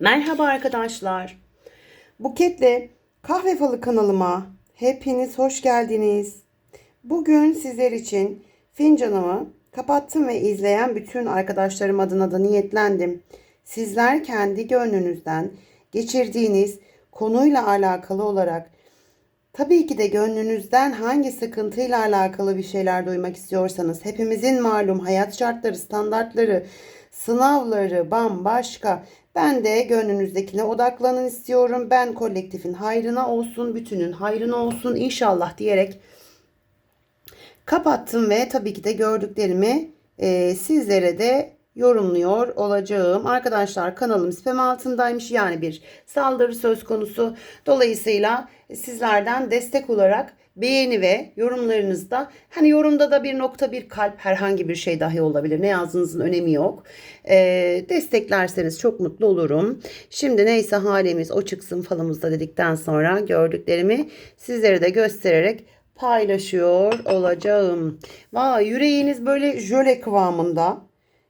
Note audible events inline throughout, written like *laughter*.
Merhaba arkadaşlar. Buketle Kahve Falı kanalıma hepiniz hoş geldiniz. Bugün sizler için fincanımı kapattım ve izleyen bütün arkadaşlarım adına da niyetlendim. Sizler kendi gönlünüzden geçirdiğiniz konuyla alakalı olarak Tabii ki de gönlünüzden hangi sıkıntıyla alakalı bir şeyler duymak istiyorsanız hepimizin malum hayat şartları, standartları, sınavları bambaşka. Ben de gönlünüzdekine odaklanın istiyorum. Ben kolektifin hayrına olsun, bütünün hayrına olsun inşallah diyerek kapattım ve tabii ki de gördüklerimi e, sizlere de yorumluyor olacağım. Arkadaşlar kanalım spam altındaymış yani bir saldırı söz konusu. Dolayısıyla sizlerden destek olarak beğeni ve yorumlarınızda hani yorumda da bir nokta bir kalp herhangi bir şey dahi olabilir. Ne yazdığınızın önemi yok. Ee, desteklerseniz çok mutlu olurum. Şimdi neyse halimiz o çıksın falımızda dedikten sonra gördüklerimi sizlere de göstererek paylaşıyor olacağım. Vay yüreğiniz böyle jöle kıvamında.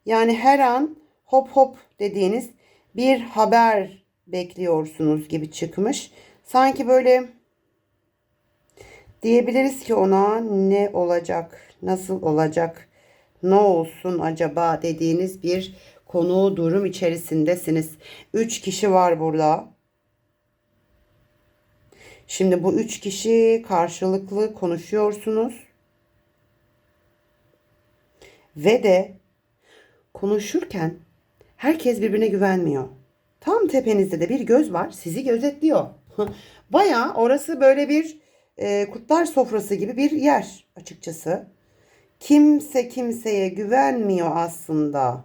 Yani her an hop hop dediğiniz bir haber bekliyorsunuz gibi çıkmış. Sanki böyle diyebiliriz ki ona ne olacak, nasıl olacak, ne olsun acaba dediğiniz bir konu durum içerisindesiniz. Üç kişi var burada. Şimdi bu üç kişi karşılıklı konuşuyorsunuz. Ve de konuşurken herkes birbirine güvenmiyor. Tam tepenizde de bir göz var sizi gözetliyor. *laughs* Baya orası böyle bir e, kurtlar sofrası gibi bir yer açıkçası. Kimse kimseye güvenmiyor aslında.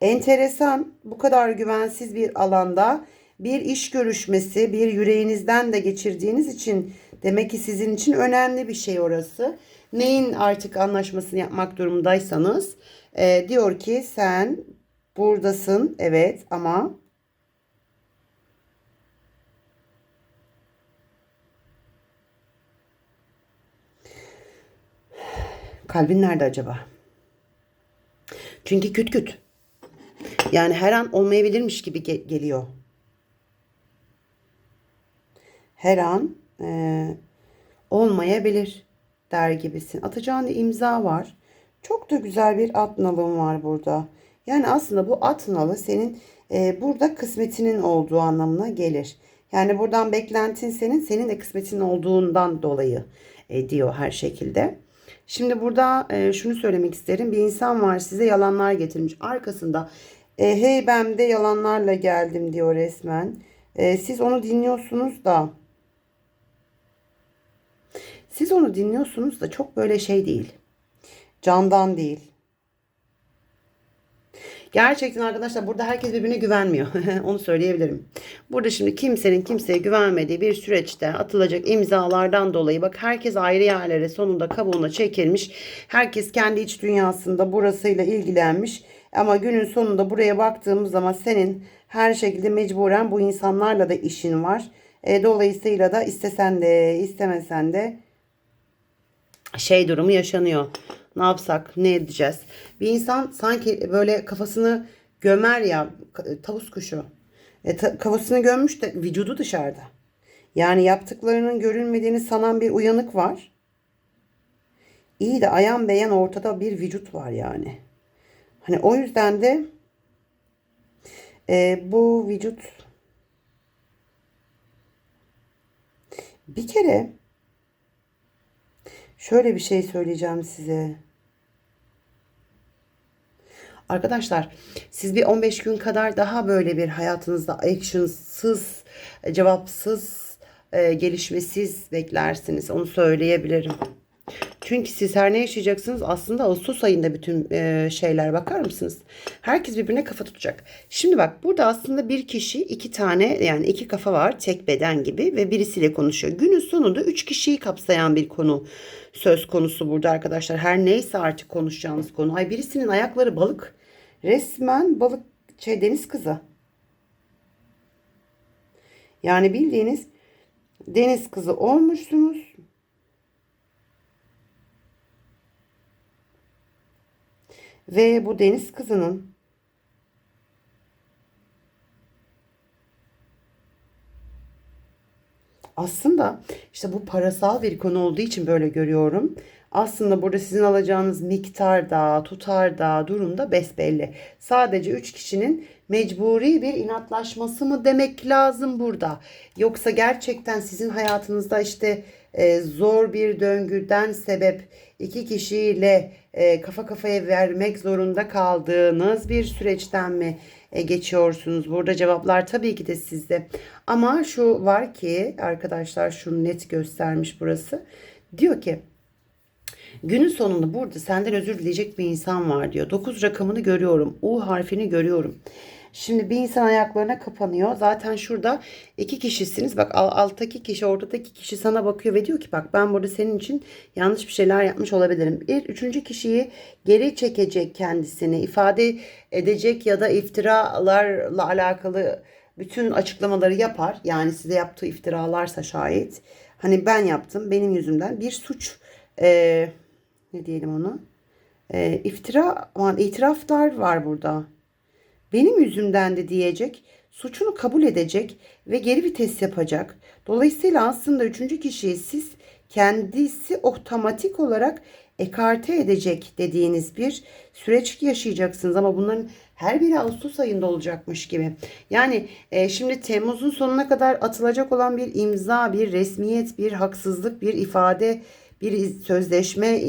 Enteresan bu kadar güvensiz bir alanda bir iş görüşmesi, bir yüreğinizden de geçirdiğiniz için demek ki sizin için önemli bir şey orası. Neyin artık anlaşmasını yapmak durumundaysanız e, diyor ki sen buradasın evet ama kalbin nerede acaba? Çünkü küt küt. Yani her an olmayabilirmiş gibi ge- geliyor. Her an e, olmayabilir der gibisin. Atacağın imza var. Çok da güzel bir at nalın var burada. Yani aslında bu at nalı senin e, burada kısmetinin olduğu anlamına gelir. Yani buradan beklentin senin, senin de kısmetin olduğundan dolayı e, diyor her şekilde. Şimdi burada e, şunu söylemek isterim. Bir insan var size yalanlar getirmiş. Arkasında e, hey ben de yalanlarla geldim diyor resmen. E, siz onu dinliyorsunuz da siz onu dinliyorsunuz da çok böyle şey değil. Candan değil. Gerçekten arkadaşlar burada herkes birbirine güvenmiyor. *laughs* Onu söyleyebilirim. Burada şimdi kimsenin kimseye güvenmediği bir süreçte atılacak imzalardan dolayı bak herkes ayrı yerlere sonunda kabuğuna çekilmiş. Herkes kendi iç dünyasında burasıyla ilgilenmiş. Ama günün sonunda buraya baktığımız zaman senin her şekilde mecburen bu insanlarla da işin var. E, dolayısıyla da istesen de istemesen de şey durumu yaşanıyor. Ne yapsak, ne edeceğiz? Bir insan sanki böyle kafasını gömer ya tavus kuşu. E, ta, kafasını gömmüş de vücudu dışarıda. Yani yaptıklarının görülmediğini sanan bir uyanık var. İyi de ayan beyan ortada bir vücut var yani. Hani o yüzden de e, bu vücut bir kere şöyle bir şey söyleyeceğim size. Arkadaşlar siz bir 15 gün kadar daha böyle bir hayatınızda actionsız, cevapsız, e, gelişmesiz beklersiniz. Onu söyleyebilirim. Çünkü siz her ne yaşayacaksınız aslında Ağustos ayında bütün e, şeyler bakar mısınız? Herkes birbirine kafa tutacak. Şimdi bak burada aslında bir kişi iki tane yani iki kafa var tek beden gibi ve birisiyle konuşuyor. Günün sonunda üç kişiyi kapsayan bir konu söz konusu burada arkadaşlar. Her neyse artık konuşacağınız konu. Ay birisinin ayakları balık. Resmen balık şey deniz kızı. Yani bildiğiniz deniz kızı olmuşsunuz. Ve bu deniz kızının aslında işte bu parasal bir konu olduğu için böyle görüyorum. Aslında burada sizin alacağınız miktar da, tutar da, durum da besbelli. Sadece 3 kişinin mecburi bir inatlaşması mı demek lazım burada? Yoksa gerçekten sizin hayatınızda işte e, zor bir döngüden sebep iki kişiyle e, kafa kafaya vermek zorunda kaldığınız bir süreçten mi e, geçiyorsunuz? Burada cevaplar tabii ki de sizde. Ama şu var ki arkadaşlar şunu net göstermiş burası. Diyor ki Günün sonunda burada senden özür dileyecek bir insan var diyor. 9 rakamını görüyorum. U harfini görüyorum. Şimdi bir insan ayaklarına kapanıyor. Zaten şurada iki kişisiniz. Bak al- alttaki kişi ortadaki kişi sana bakıyor ve diyor ki bak ben burada senin için yanlış bir şeyler yapmış olabilirim. Bir üçüncü kişiyi geri çekecek kendisini ifade edecek ya da iftiralarla alakalı bütün açıklamaları yapar. Yani size yaptığı iftiralarsa şayet. Hani ben yaptım benim yüzümden bir suç eee ne diyelim onu? E, iftira, aman itiraflar var burada. Benim yüzümden de diyecek, suçunu kabul edecek ve geri vites yapacak. Dolayısıyla aslında üçüncü kişiyi siz kendisi otomatik olarak ekarte edecek dediğiniz bir süreç yaşayacaksınız ama bunların her biri Ağustos ayında olacakmış gibi. Yani e, şimdi Temmuz'un sonuna kadar atılacak olan bir imza, bir resmiyet, bir haksızlık, bir ifade, bir sözleşme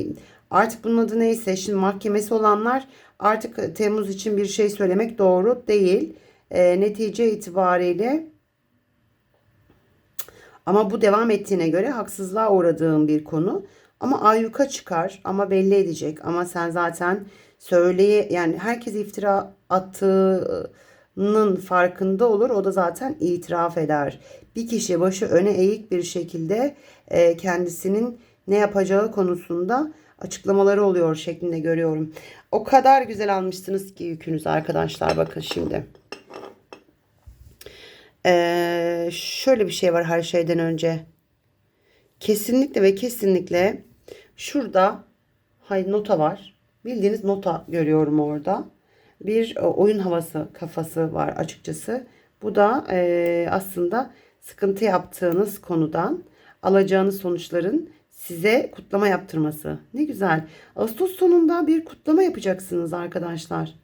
artık bunun adı neyse şimdi mahkemesi olanlar artık Temmuz için bir şey söylemek doğru değil. E, netice itibariyle ama bu devam ettiğine göre haksızlığa uğradığım bir konu. Ama ayyuka çıkar ama belli edecek. Ama sen zaten söyleye yani herkes iftira attığının farkında olur. O da zaten itiraf eder. Bir kişi başı öne eğik bir şekilde e, kendisinin ne yapacağı konusunda açıklamaları oluyor şeklinde görüyorum. O kadar güzel almışsınız ki yükünüz arkadaşlar bakın şimdi. Ee, şöyle bir şey var her şeyden önce. Kesinlikle ve kesinlikle şurada hay nota var. Bildiğiniz nota görüyorum orada. Bir e, oyun havası kafası var açıkçası. Bu da e, aslında sıkıntı yaptığınız konudan alacağınız sonuçların size kutlama yaptırması. Ne güzel. Ağustos sonunda bir kutlama yapacaksınız arkadaşlar.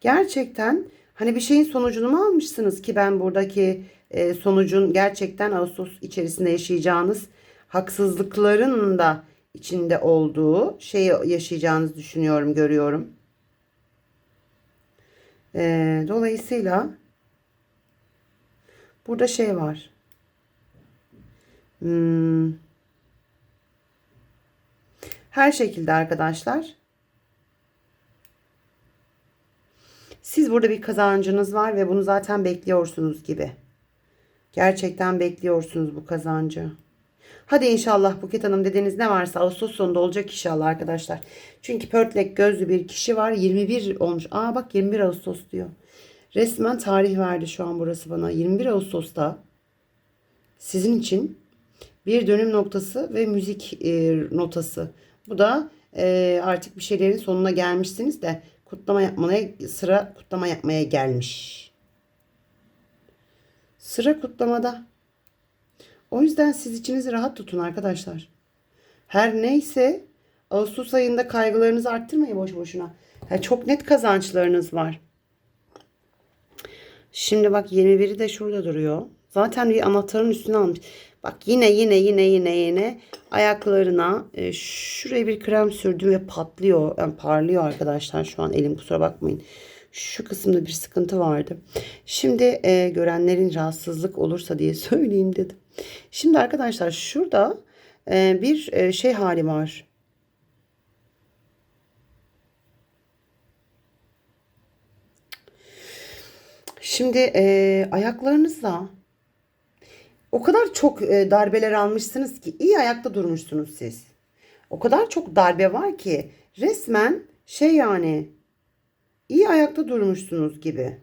Gerçekten hani bir şeyin sonucunu mu almışsınız ki ben buradaki e, sonucun gerçekten Ağustos içerisinde yaşayacağınız haksızlıkların da içinde olduğu şeyi yaşayacağınızı düşünüyorum, görüyorum. E, dolayısıyla burada şey var. Hmm. Her şekilde arkadaşlar. Siz burada bir kazancınız var ve bunu zaten bekliyorsunuz gibi. Gerçekten bekliyorsunuz bu kazancı. Hadi inşallah Buket Hanım dediğiniz ne varsa Ağustos sonunda olacak inşallah arkadaşlar. Çünkü pörtlek gözlü bir kişi var. 21 olmuş. Aa bak 21 Ağustos diyor. Resmen tarih verdi şu an burası bana. 21 Ağustos'ta sizin için bir dönüm noktası ve müzik e, notası. Bu da e, artık bir şeylerin sonuna gelmişsiniz de kutlama yapmaya sıra kutlama yapmaya gelmiş. Sıra kutlamada. O yüzden siz içinizi rahat tutun arkadaşlar. Her neyse Ağustos ayında kaygılarınızı arttırmayın boş boşuna. Ha, çok net kazançlarınız var. Şimdi bak 21'i de şurada duruyor. Zaten bir anahtarın üstüne almış. Bak yine yine yine yine yine ayaklarına e, şuraya bir krem sürdüm ve patlıyor. Yani parlıyor arkadaşlar şu an elim kusura bakmayın. Şu kısımda bir sıkıntı vardı. Şimdi e, görenlerin rahatsızlık olursa diye *laughs* söyleyeyim dedim. Şimdi arkadaşlar şurada e, bir e, şey hali var. Şimdi e, ayaklarınızla o kadar çok e, darbeler almışsınız ki iyi ayakta durmuşsunuz siz. O kadar çok darbe var ki resmen şey yani iyi ayakta durmuşsunuz gibi.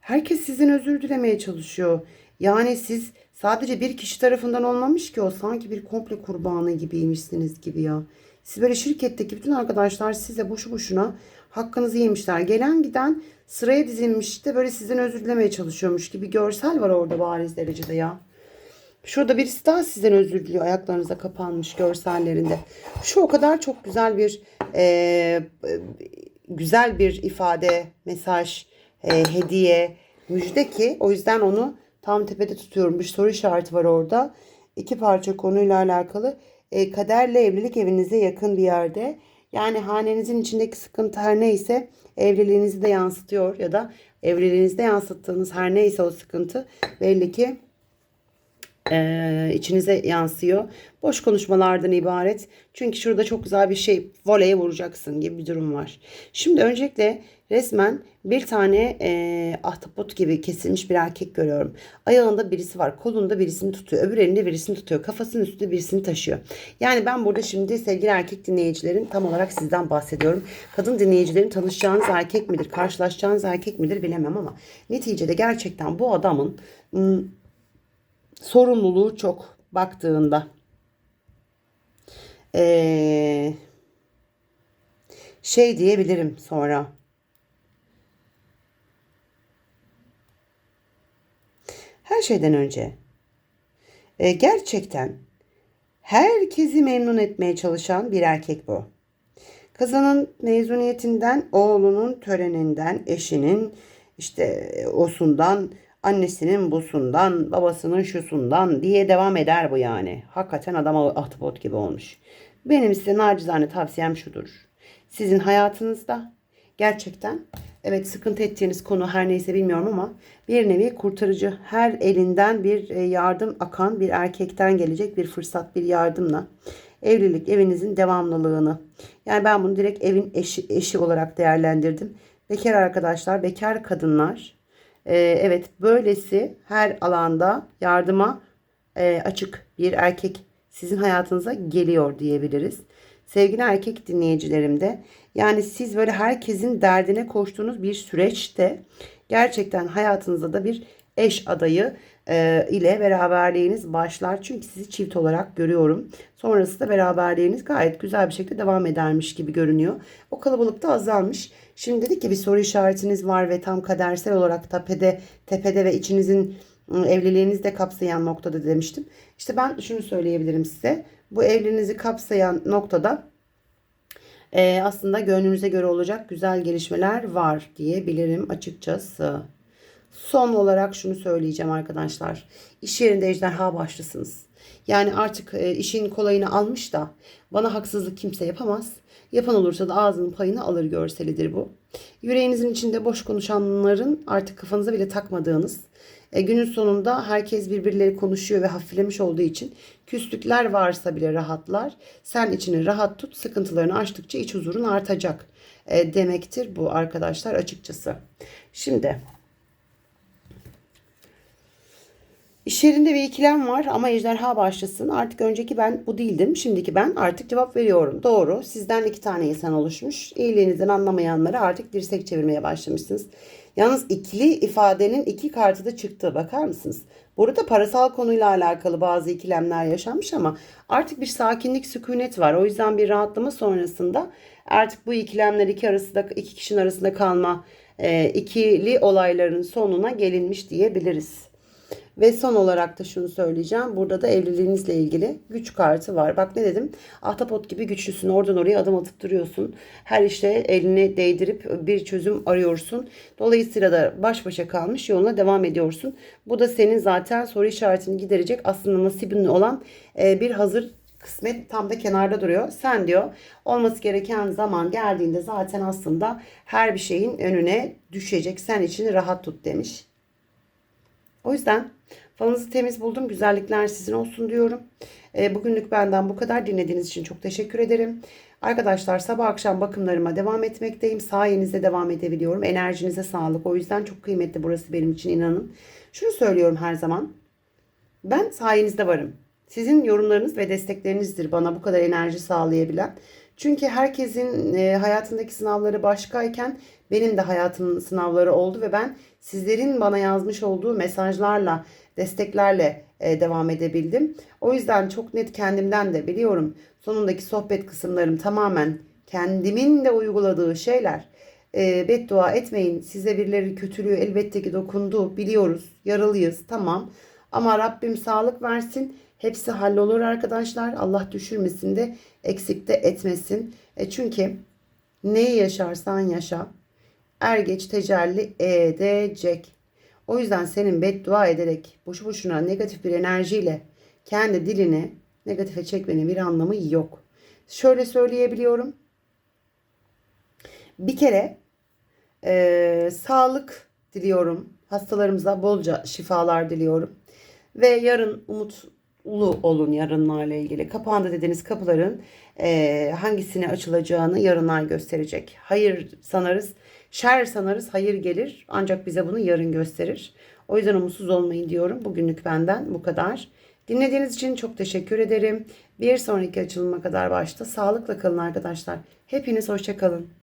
Herkes sizin özür dilemeye çalışıyor. Yani siz sadece bir kişi tarafından olmamış ki o sanki bir komple kurbanı gibiymişsiniz gibi ya. Siz böyle şirketteki bütün arkadaşlar size boşu boşuna hakkınızı yemişler. Gelen giden sıraya dizilmiş de böyle sizden özür dilemeye çalışıyormuş gibi görsel var orada bariz derecede ya. Şurada birisi daha sizden özür diliyor. Ayaklarınıza kapanmış görsellerinde. Şu o kadar çok güzel bir e, güzel bir ifade, mesaj, e, hediye, müjde ki o yüzden onu tam tepede tutuyorum. Bir soru işareti var orada. İki parça konuyla alakalı. E, kaderle evlilik evinize yakın bir yerde. Yani hanenizin içindeki sıkıntı her neyse evliliğinizi de yansıtıyor ya da evliliğinizde yansıttığınız her neyse o sıkıntı belli ki e, içinize yansıyor. Boş konuşmalardan ibaret. Çünkü şurada çok güzel bir şey voleye vuracaksın gibi bir durum var. Şimdi öncelikle resmen bir tane e, ahtapot gibi kesilmiş bir erkek görüyorum. Ayağında birisi var. Kolunda birisini tutuyor. Öbür elinde birisini tutuyor. Kafasının üstünde birisini taşıyor. Yani ben burada şimdi sevgili erkek dinleyicilerin tam olarak sizden bahsediyorum. Kadın dinleyicilerin tanışacağınız erkek midir? Karşılaşacağınız erkek midir bilemem ama neticede gerçekten bu adamın ım, sorumluluğu çok baktığında. Ee, şey diyebilirim sonra. Her şeyden önce e, gerçekten herkesi memnun etmeye çalışan bir erkek bu. Kızının mezuniyetinden, oğlunun töreninden, eşinin işte osundan, annesinin busundan, babasının şusundan diye devam eder bu yani. Hakikaten adam ahtapot gibi olmuş. Benim size nacizane tavsiyem şudur. Sizin hayatınızda gerçekten evet sıkıntı ettiğiniz konu her neyse bilmiyorum ama bir nevi kurtarıcı her elinden bir e, yardım akan bir erkekten gelecek bir fırsat bir yardımla evlilik evinizin devamlılığını yani ben bunu direkt evin eşi, eşi olarak değerlendirdim. Bekar arkadaşlar, bekar kadınlar e, evet böylesi her alanda yardıma e, açık bir erkek sizin hayatınıza geliyor diyebiliriz. Sevgili erkek dinleyicilerim de yani siz böyle herkesin derdine koştuğunuz bir süreçte gerçekten hayatınızda da bir eş adayı e, ile beraberliğiniz başlar. Çünkü sizi çift olarak görüyorum. Sonrasında beraberliğiniz gayet güzel bir şekilde devam edermiş gibi görünüyor. O kalabalık da azalmış. Şimdi dedik ki bir soru işaretiniz var ve tam kadersel olarak tepede, tepede ve içinizin ıı, evliliğinizi de kapsayan noktada demiştim. İşte ben şunu söyleyebilirim size. Bu evliliğinizi kapsayan noktada e, aslında gönlünüze göre olacak güzel gelişmeler var diyebilirim açıkçası. Son olarak şunu söyleyeceğim arkadaşlar. İş yerinde ejderha başlısınız. Yani artık e, işin kolayını almış da bana haksızlık kimse yapamaz. Yapan olursa da ağzının payını alır görselidir bu. Yüreğinizin içinde boş konuşanların artık kafanıza bile takmadığınız, e, günün sonunda herkes birbirleri konuşuyor ve hafiflemiş olduğu için küslükler varsa bile rahatlar. Sen içini rahat tut, sıkıntılarını aştıkça iç huzurun artacak e, demektir bu arkadaşlar açıkçası. Şimdi İş yerinde bir ikilem var ama ejderha başlasın. Artık önceki ben bu değildim. Şimdiki ben artık cevap veriyorum. Doğru. Sizden iki tane insan oluşmuş. İyiliğinizden anlamayanlara artık dirsek çevirmeye başlamışsınız. Yalnız ikili ifadenin iki kartı da çıktı. Bakar mısınız? Burada parasal konuyla alakalı bazı ikilemler yaşanmış ama artık bir sakinlik, sükunet var. O yüzden bir rahatlama sonrasında artık bu ikilemler iki arasında iki kişinin arasında kalma e, ikili olayların sonuna gelinmiş diyebiliriz. Ve son olarak da şunu söyleyeceğim. Burada da evliliğinizle ilgili güç kartı var. Bak ne dedim? Ahtapot gibi güçlüsün. Oradan oraya adım atıp duruyorsun. Her işte elini değdirip bir çözüm arıyorsun. Dolayısıyla da baş başa kalmış yoluna devam ediyorsun. Bu da senin zaten soru işaretini giderecek aslında nasibin olan e, bir hazır kısmet tam da kenarda duruyor. Sen diyor olması gereken zaman geldiğinde zaten aslında her bir şeyin önüne düşecek. Sen içini rahat tut demiş. O yüzden falınızı temiz buldum. Güzellikler sizin olsun diyorum. E, bugünlük benden bu kadar. Dinlediğiniz için çok teşekkür ederim. Arkadaşlar sabah akşam bakımlarıma devam etmekteyim. Sayenizde devam edebiliyorum. Enerjinize sağlık. O yüzden çok kıymetli burası benim için inanın. Şunu söylüyorum her zaman. Ben sayenizde varım. Sizin yorumlarınız ve desteklerinizdir bana bu kadar enerji sağlayabilen. Çünkü herkesin e, hayatındaki sınavları başkayken benim de hayatımın sınavları oldu ve ben sizlerin bana yazmış olduğu mesajlarla, desteklerle e, devam edebildim. O yüzden çok net kendimden de biliyorum. Sonundaki sohbet kısımlarım tamamen kendimin de uyguladığı şeyler. E, beddua etmeyin. Size birileri kötülüğü elbette ki dokundu. Biliyoruz. Yaralıyız. Tamam. Ama Rabbim sağlık versin. Hepsi hallolur arkadaşlar. Allah düşürmesin de eksik de etmesin. E çünkü neyi yaşarsan yaşa er geç tecelli edecek. O yüzden senin beddua ederek boşu boşuna negatif bir enerjiyle kendi dilini negatife çekmenin bir anlamı yok. Şöyle söyleyebiliyorum. Bir kere eee, sağlık diliyorum. Hastalarımıza bolca şifalar diliyorum. Ve yarın umutlu olun yarınlarla ilgili. Kapağında dediğiniz kapıların eee, hangisine açılacağını yarınlar gösterecek. Hayır sanarız, şer sanarız hayır gelir. Ancak bize bunu yarın gösterir. O yüzden umutsuz olmayın diyorum. Bugünlük benden bu kadar. Dinlediğiniz için çok teşekkür ederim. Bir sonraki açılıma kadar başta sağlıkla kalın arkadaşlar. Hepiniz hoşça kalın.